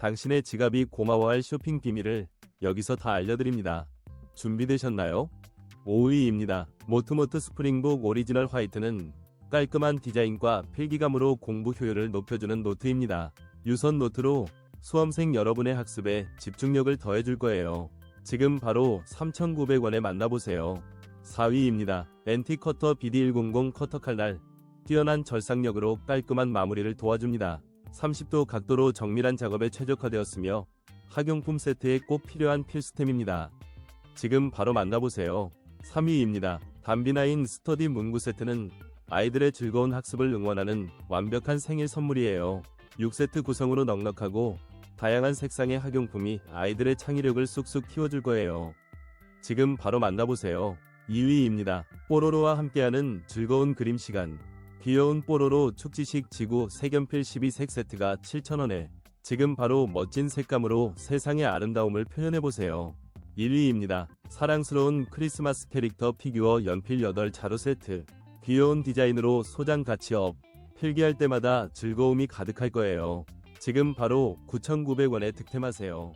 당신의 지갑이 고마워할 쇼핑 비밀을 여기서 다 알려드립니다. 준비되셨나요? 5위입니다. 모트모트 스프링북 오리지널 화이트는 깔끔한 디자인과 필기감으로 공부 효율을 높여주는 노트입니다. 유선 노트로 수험생 여러분의 학습에 집중력을 더해줄 거예요. 지금 바로 3,900원에 만나보세요. 4위입니다. 엔티 커터 BD100 커터 칼날. 뛰어난 절삭력으로 깔끔한 마무리를 도와줍니다. 30도 각도로 정밀한 작업에 최적화되었으며 학용품 세트에 꼭 필요한 필수템입니다. 지금 바로 만나보세요. 3위입니다. 담비나인 스터디 문구 세트는 아이들의 즐거운 학습을 응원하는 완벽한 생일 선물이에요. 6세트 구성으로 넉넉하고 다양한 색상의 학용품이 아이들의 창의력을 쑥쑥 키워줄 거예요. 지금 바로 만나보세요. 2위입니다. 뽀로로와 함께하는 즐거운 그림 시간. 귀여운 뽀로로 축지식 지구 색연필 12색 세트가 7,000원에 지금 바로 멋진 색감으로 세상의 아름다움을 표현해보세요. 1위입니다. 사랑스러운 크리스마스 캐릭터 피규어 연필 8자루 세트. 귀여운 디자인으로 소장 가치 업. 필기할 때마다 즐거움이 가득할 거예요. 지금 바로 9,900원에 득템하세요.